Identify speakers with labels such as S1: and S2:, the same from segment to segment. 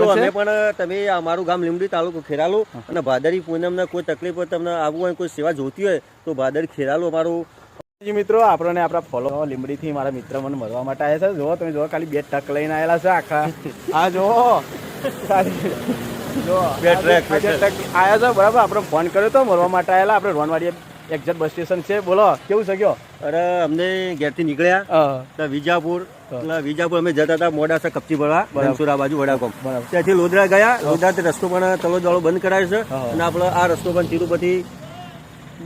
S1: મિત્રો અમે પણ તમે અમારું ગામ લીમડી તાલુકો ખેરાલુ અને ભાદરી પૂનમના કોઈ તકલીફ હોય તમને આવવું હોય કોઈ સેવા જોતી હોય તો ભાદરી ખેરાલુ અમારું
S2: જી મિત્રો આપણને આપણા ફોલો લીમડીથી મારા મિત્ર મને મળવા માટે આવ્યા છે. જો તમે જો ખાલી બે ટક લઈને આવેલા છે આખા. આ જો જો
S1: બે ટ્રેક,
S2: આયા છે બરાબર. આપણે ફોન કર્યો તો મળવા માટે આવેલા આપણે રોનવાડી એક્ઝેક્ટ બસ સ્ટેશન છે. બોલો કેવું છે કયો
S1: અરે અમને ઘેરથી નીકળ્યા. તો વિજાપુર એટલે વિજાપુર અમે જતા હતા મોડાસા કપચી ભરવા ધનસુરા બાજુ વડાકોમ ત્યાંથી લોધરા ગયા. લોધરાથી રસ્તો પણ તલો દળો બંધ કરાયો છે. અને આપણે આ રસ્તો પણ તિરુપતિ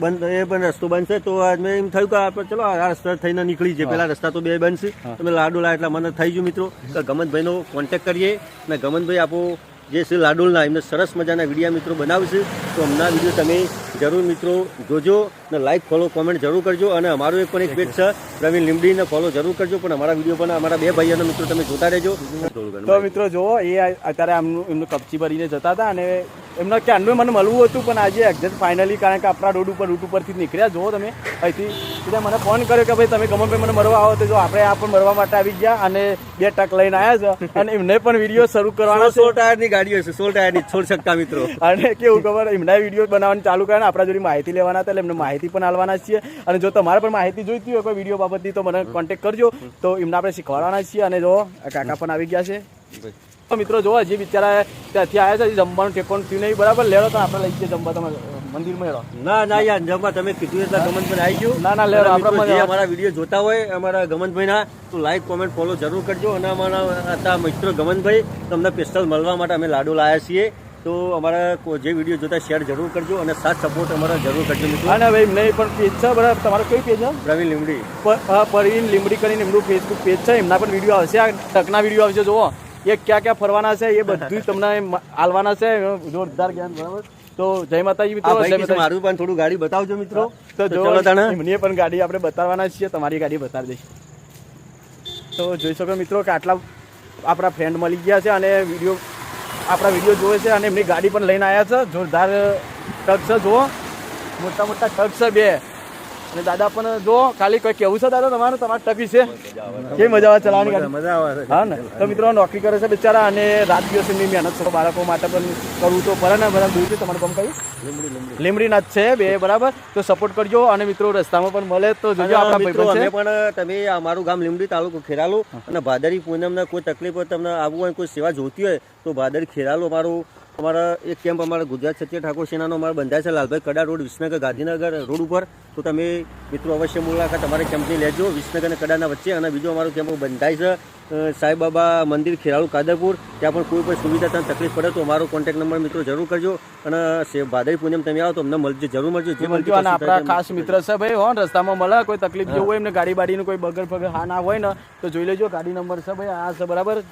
S1: બંધ એ પણ રસ્તો બંધ છે. તો મેં એમ થયું કે આપણે ચલો આ રસ્તા થઈને નીકળી છે પેલા રસ્તા તો બે બંધ છે. તમે લાડુલા એટલે મને થઈ ગયું મિત્રો. કે ગમનભાઈનો કોન્ટેક્ટ કરીએ. અને ગમનભાઈ આપો જે છે લાડુલના એમને સરસ મજાના વિડીયા મિત્રો બનાવશે તો હમણાં વીડિયો તમે જરૂર મિત્રો, જોજો અને લાઈક ફોલો કોમેન્ટ જરૂર કરજો અને અમારું એક પણ એક પેજ છે, પ્રવીણ લીમડીને ફોલો જરૂર કરજો, પણ અમારા વીડિયો પણ અમારા બે ભાઈઓના મિત્રો તમે જોતા રહેજો.
S2: તો મિત્રો જુઓ, એ અત્યારે આમનું એમનું કપચી ભરીને જતા હતા અને એમના ક્યાંનું મને મળવું હતું પણ આજે એક્ઝેક્ટ ફાઇનલી કારણ કે આપણા રોડ ઉપર રૂટ ઉપરથી નીકળ્યા. જુઓ તમે અહીંથી એટલે મને ફોન કર્યો કે ભાઈ તમે ગમે ભાઈ મને મળવા આવો. તો જો આપણે આ પણ મળવા માટે આવી ગયા અને બે ટક લઈને આવ્યા છે અને એમને પણ વીડિયો શરૂ કરવાનો
S1: સો ટાયરની ગાડીઓ છે સોળ ટાયરની છોડ શકતા મિત્રો.
S2: અને કેવું ખબર એમના વીડિયો બનાવવાનું ચાલુ કરે આપણા જોડે માહિતી લેવાના હતા એટલે એમને માહિતી પણ આલવાના છીએ. અને જો તમારે પણ માહિતી જોઈતી હોય કોઈ વીડિયો બાબતની તો મને કોન્ટેક્ટ કરજો. તો એમને આપણે શીખવાડવાના છીએ અને જો આ કાકા પણ આવી ગયા છે. તો મિત્રો જો હજી બિચારા ત્યાંથી આવ્યા છે જમવાનું ઠેકોણ થયું નહીં. બરાબર લેડો તો આપણે લઈ જઈએ જમવા. તમે મંદિરમાં રહો
S1: ના ના યાર જમવા તમે કીધું એટલે ગમનભાઈ આવી ગયું.
S2: ના, ના, લેરો, આપણે
S1: અમારા વીડિયો જોતા હોય અમારા ગમનભાઈ ના તો લાઈક કોમેન્ટ ફોલો જરૂર કરજો. અને અમારા હતા મિત્રો ગમનભાઈ તમને પેસ્ટલ મળવા માટે અમે લાડુ લાયા છીએ. તો અમારા જે વીડિયો જોતા શેર જરૂર કરજો અને સાથ સપોર્ટ અમારા જરૂર કરજો મિત્રો.
S2: અને ભાઈ નહીં પણ પેજ છે બરાબર. તમારો કઈ પેજ છે?
S1: પ્રવીણ લીમડી
S2: પરવીન લીમડી કરીને એમનું ફેસબુક પેજ છે. એમના પણ વીડિયો આવશે. આ ટકના વીડિયો આવશે જુઓ. એ ક્યાં ક્યાં ફરવાના છે એ બધું તમને આલવાના છે. જોરદાર જ્ઞાન બરાબર. તો જય માતાજી મિત્રો.
S1: મારું પણ થોડું ગાડી બતાવજો મિત્રો.
S2: તો જો
S1: ચલો
S2: પણ ગાડી આપણે બતાવવાના છીએ તમારી ગાડી બતાવી દઈશ. તો જોઈ શકો મિત્રો કે આટલા આપણા ફ્રેન્ડ મળી ગયા છે અને વીડિયો આપણા વીડિયો જોવે છે અને એમની ગાડી પણ લઈને આવ્યા છે. જોરદાર ટક છે જુઓ. મોટા મોટા ટક છે બે. અને દાદા પણ જો ખાલી કોઈ કેવું છે દાદા તમારું? તમારે ટક વિશે કેવી મજા આવે ચલાવવાની
S1: મજા આવે
S2: હા ને? તો મિત્રો નોકરી કરે છે બિચારા અને રાત દિવસ એમની મહેનત છે. બાળકો માટે પણ કરવું તો પડે ને બધા દૂર છે. તમારું કામ કયું?
S1: લીમડી લીમડી
S2: લીમડીના જ છે બે બરાબર? તો સપોર્ટ કરજો અને મિત્રો રસ્તામાં પણ મળે તો જોજો આપણા
S1: અમે પણ તમે અમારું ગામ લીમડી તાલુકો ખેરાલુ અને ભાદરી પૂનમને કોઈ તકલીફ હોય તમને આવવું હોય કોઈ સેવા જોતી હોય તો ભાદરી ખેરાલુ અમારું અમારા એક કેમ્પ અમારા ગુજરાત સત્ય ઠાકોર સેનાનો અમારો બંધાય છે લાલભાઈ કડા રોડ વિસનગર ગાંધીનગર રોડ ઉપર. તો તમે મિત્રો અવશ્ય મુલાકાત અમારે કેમ્પની લેજો વિસનગર અને કડાના વચ્ચે. અને બીજો અમારો કેમ્પ બંધાય છે સાંઈબાબા મંદિર ખેરાળુ કાદરપુર. ત્યાં પણ કોઈ પણ સુવિધા તમને તકલીફ પડે તો અમારો કોન્ટેક્ટ નંબર મિત્રો જરૂર કરજો. અને ભાદરી પૂનમ તમે આવો તો અમને મળજો જરૂર મળજો જે
S2: મળજો અને આપણા ખાસ મિત્ર છે ભાઈ હો રસ્તામાં મળે કોઈ તકલીફ જેવું હોય એમને ગાડી બાડીનું કોઈ બગર ફગર હા ના હોય ને તો જોઈ લેજો ગાડી નંબર છે ભાઈ આ છે બરાબર.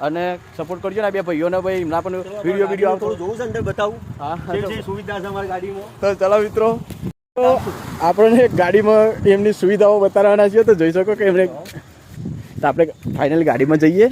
S2: અને સપોર્ટ કરજો ને બે ભાઈઓને ભાઈ એમના પણ વીડિયો વીડિયો આવતો
S1: થોડું જોવું છે અંદર બતાવું.
S2: હા
S1: જે જે. સુવિધા છે અમારી ગાડીમાં.
S2: તો ચલો મિત્રો. આપણને ગાડીમાં એમની સુવિધાઓ બતાવવાના છે તો જોઈ શકો કે એમને તો આપણે ફાઇનલ ગાડીમાં જઈએ.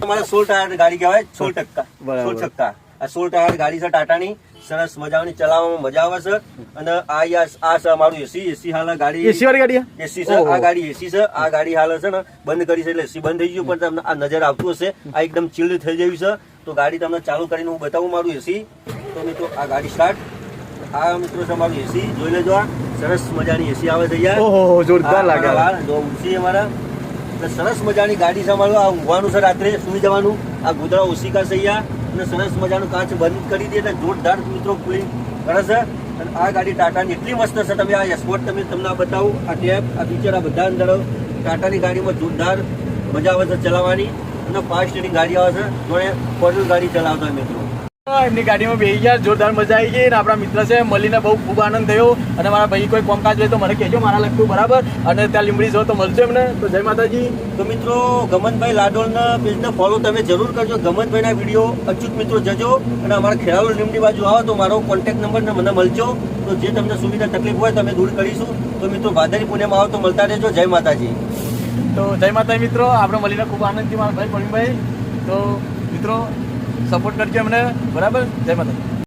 S1: તમારે સોળ ટાયર ગાડી કહેવાય સોળ ટકા
S2: બરાબર.
S1: સોળ ટકા આ સોળ ટાયર ગાડી છે ટાટાની. સરસ મજાની ચલાવવામાં મજા આવે છે. અને આ આ છે અમારું એસી એસી હાલ ગાડી.
S2: એસી વાળી ગાડી
S1: એસી છે આ ગાડી એસી છે આ ગાડી હાલ છે ને બંધ કરી છે એટલે એસી બંધ થઈ ગયું પણ તમને આ નજર આવતું હશે. આ એકદમ ચીલ્ડ થઈ ગયું છે. તો ગાડી તમને ચાલુ કરીને હું બતાવું મારું એસી તો મિત્રો આ ગાડી સ્ટાર્ટ આ મિત્રો છે મારું એસી જોઈ લેજો આ. સરસ મજાની એસી આવે છે યાર.
S2: ઓહો જોરદાર લાગે.
S1: જો ઊંચી અમારા. સરસ મજાની ગાડી છે અમારું. આ ઊંઘવાનું છે રાત્રે સુઈ જવાનું. આ ગોદડા ઓશિકા છે અહીંયા અને સરસ મજાનું કાચ બંધ કરી દે એટલે જોરદાર મિત્રો કુલિંગ કરે છે. અને આ ગાડી ટાટાની એટલી મસ્ત છે. તમે આ એસ્પોર્ટ તમે તમને બતાવું, આ ટેપ, આ ફીચર આ બધા અંદર ટાટાની ગાડીમાં જોરદાર મજા આવે છે ચલાવવાની. અને ફાસ્ટ સ્ટેરિંગ ગાડી આવે છે. જોડે ફોર ગાડી ચલાવતા મિત્રો.
S2: એમની ગાડીમાં બેસી ગયા જોરદાર મજા આવી ગઈ અને આપણા મિત્ર છે મળીને બહુ ખૂબ આનંદ થયો. અને મારા ભાઈ કોઈ કામકાજ હોય તો મને કહેજો મારા લગતું બરાબર? અને ત્યાં લીમડી જો તો મળશે એમને. તો જય માતાજી.
S1: તો મિત્રો ગમનભાઈ લાડોલના પેજને ફોલો તમે જરૂર કરજો. ગમનભાઈના વીડિયો અચૂક મિત્રો જજો. અને અમારા ખેરાલુ લીમડી બાજુ આવો તો મારો કોન્ટેક્ટ નંબર મને મળજો. તો જે તમને સુવિધા તકલીફ હોય તમે દૂર કરીશું. તો મિત્રો ભાદરી પુણ્યમાં આવો તો મળતા રહેજો. જય માતાજી.
S2: તો જય માતાજી મિત્રો. આપણે મળીને ખૂબ આનંદ થયો મારા ભાઈ પ્રવીણભાઈ તો મિત્રો સપોર્ટ કરજો એમને બરાબર? જય માતાજી.